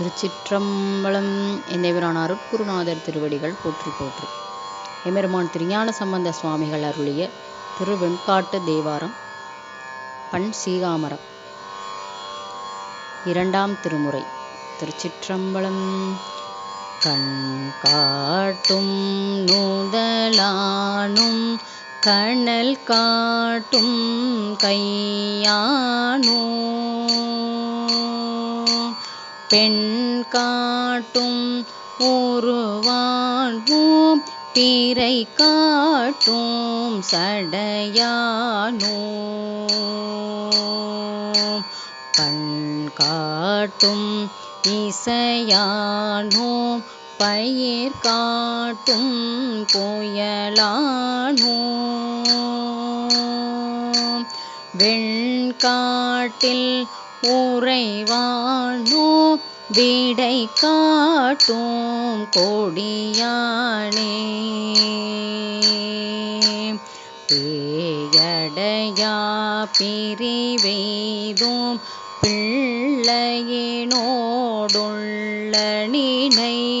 திருச்சிற்றம்பலம் என்னைவரான அருட்குருநாதர் திருவடிகள் போற்றி போற்றி. எமெருமான் திருஞான சம்பந்த சுவாமிகள் அருளிய திருவெண்காட்டு தேவாரம் பண் சீகாமரம். இரண்டாம் திருமுறை திருச்சிற்றம்பலம். கண் காட்டும் நூதலானும் கணல் காட்டும் கையானும். பெண் காட்டும் உருவாழ்வோம் பிறை காட்டும் சடையானோ கண் காட்டும் இசையானோ பயிர் காட்டும் புயலானோ வெண்காட்டில் உறைவானோ விடை காட்டும் கொடியானே. பேயடையா பிரிவெய்தும் பிள்ளையினோடுள்ள நினை.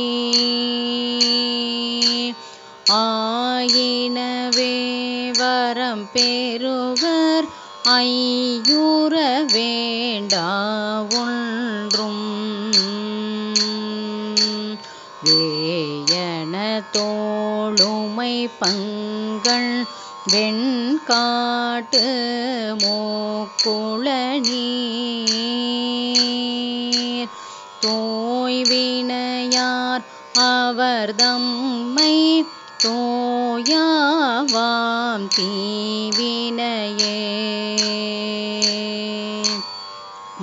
ஆயினவே வரம் பெறுவர் ஐயோ தோளுமை பங்கள் வெண்காட்டு மூக்குளநீர் தோய்வினையார் அவர் தம்மை தோயாவாம் தீவினையே.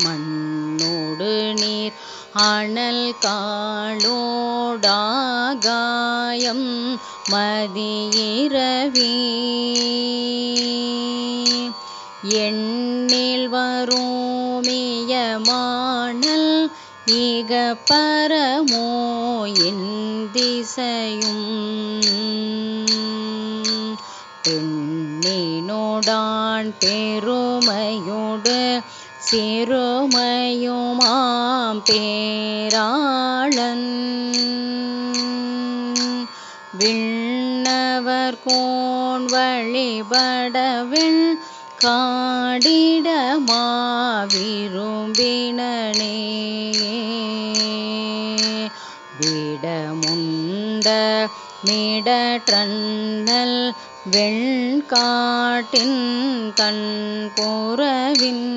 மண்ணோடு நீர் அனல் காளோடா காளோடாகாயம் மதியிரவி. எண்ணில் வரோமியமானல் இக பரமோ என் திசையும் பெண்ணினோடான் பெருமையோடு சிறுமையுமாம் பேராளன். விண்ணவர் கோன் வழிபடவின் காடிடமா விரும்பினனே விடமுண்ட மிடற்றன்னல் வெண்காட்டின் கண்புறவின்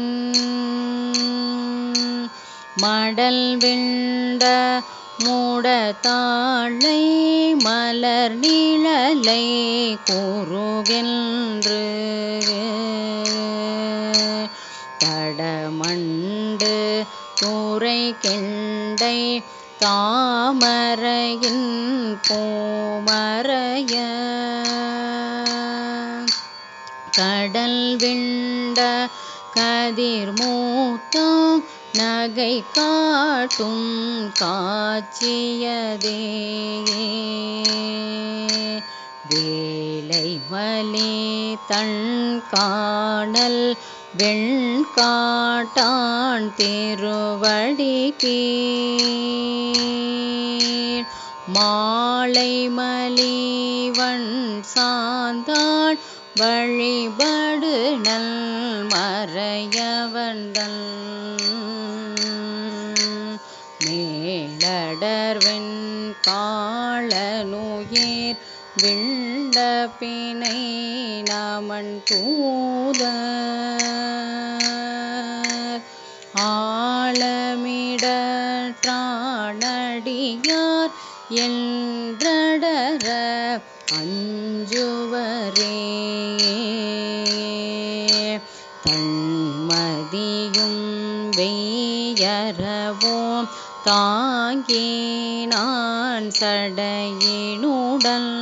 மடல் விண்ட மூடத்தாழை மலர் நிழலை கூறுகின்று. தடமண்டு துறை கிண்டை தாமரையின் பூமரைய கடல் விண்ட கதிர் மூத்தம் நகை காட்டும் காட்சியதே. வேலை மலே தன் காணல் வெண்காட்டான் திருவடி கீழ் மாலை மலிவன் சாந்தான் வழிபடு நல் மறையவந்தன் மேலடர்வெண் காளனுயிர் விண்ட பிணை நாமன் தூத ஆழமிடற்றானடியார் என்றடர அஞ்சுவரே. தன்மதியும் வெய்யரவோம் தாங்கே நான் சடையினுடல்.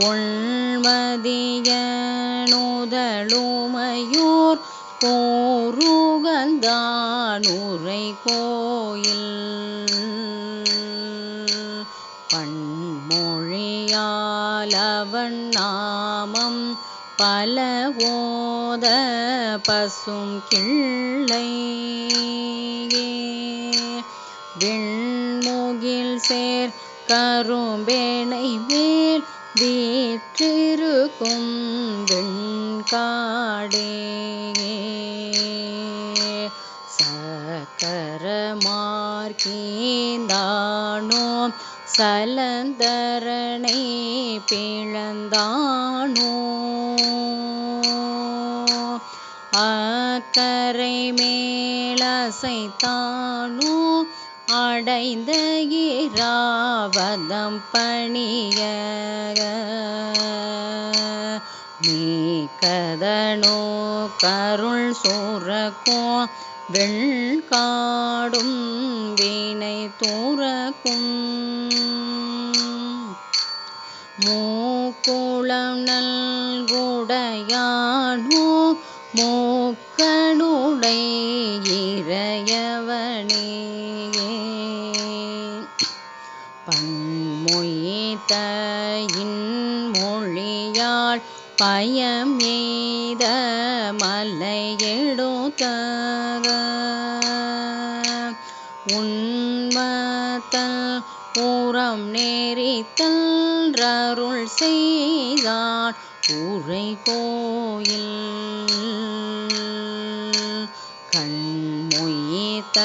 உள்மதியனுதலுமையூர். கோருகந்தானுரை கோயில் பன்மொழியாலவன் நாமம் பல ஓத பசும் கிள்ளை விண்முகில் சேர் கரும்பேனை மேல் வீற்றிருக்கும் வெண்காடே. சக்கரமார்க்கீந்தானோ சலந்தரனை பிளந்தானோ? அக்கரை மேலசைத்தானோ? அடைந்த இராவதம் பணிய மீக்கதனோ கருள் சூரக்கும் வெண்காடும் தூரக்கும் மூக்குளம் நல்குடையானோ மூக்கனுடை இறையவனே. பன்மொய்த்த இன்மொழியால் பயம் எய்த மலையெடுத்த நேரித்தல் ஊரம் நேரித்தல் அருள் செய்தான் ஊரை கோயில். கண்மொய்த்த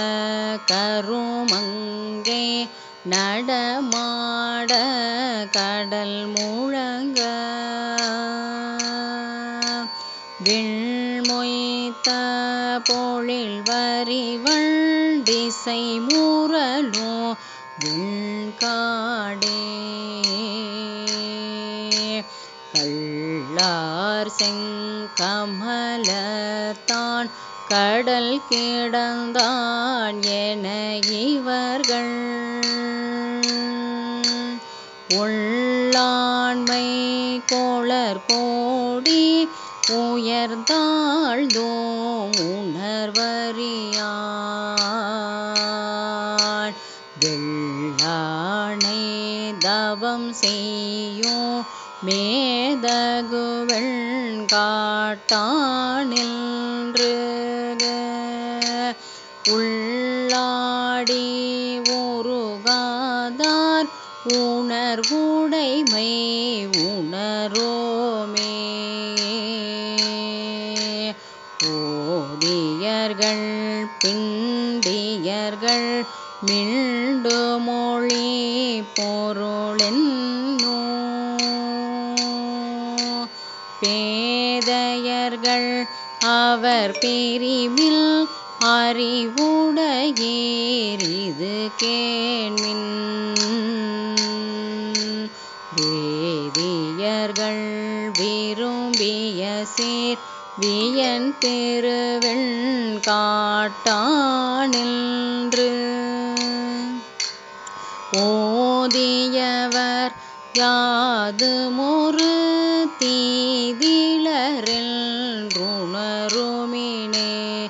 கருமங்கே நடமாட கடல் மூ விண்மொய்த்த பொழில் வரிவள் திசை மூரலோ விண்காடே. கள்ளார் செங்கமலத்தான் கடல் கிடந்தான் என இவர்கள். உள்ளாண்மை கோளர் போ உயர்ந்தாழ்ந்தோம் உணர்வறியான் வெள்ளானை தவம் செய்யும் மேதகுவெண் காட்டானின்று உள்ளாடி உருகாதார் உணர்வுடைமை உணரோமே. பிண்டியர்கள் மிண்டு மொழி பொருளென்னோ. பேதையர்கள் அவர் பிரிவில் அறிவுடையேரிது கேண்மின் வேதியர்கள் விரும்பிய சேர் வியன் பெருவெண் காட்டானின்று. ஓதியவர் யாது யாதுமொரு தீதிலரில் ருணருமினே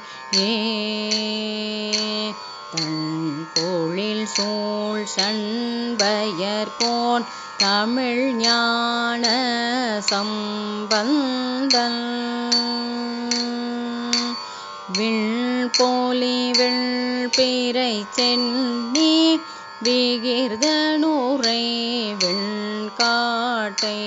தன் பொழில் சூழ் சண்பயர்கோன் தமிழ் ஞான சம்பந்தன். விண்போலி வெள்பிறை சென்னி விகிர்தனுரை வெண்காட்டை.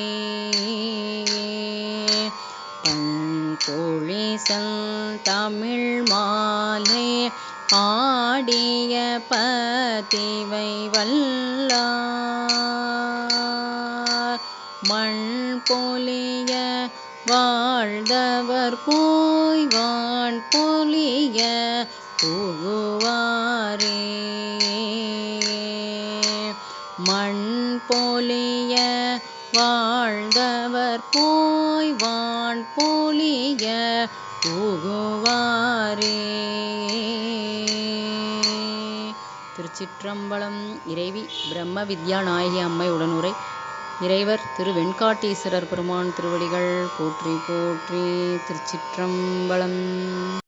பண்பொழிசல் தமிழ் மாலை ஆடிய பதிவை வல்லார். மண் பொலிய வாழ்ந்தவர் போய் வான் பொலிய புகுவாரே மண் பொலிய வாழ்ந்தவர் போய் வான் பொலிய புகுவாரே திருச்சிற்றம்பலம் இறைவி பிரம்ம வித்யா நாயகி அம்மை உடனுரை இறைவர் திரு வெண்காட்டீஸ்வரர் பெருமான் திருவடிகள் போற்றி போற்றி திருச்சிற்றம்பலம்.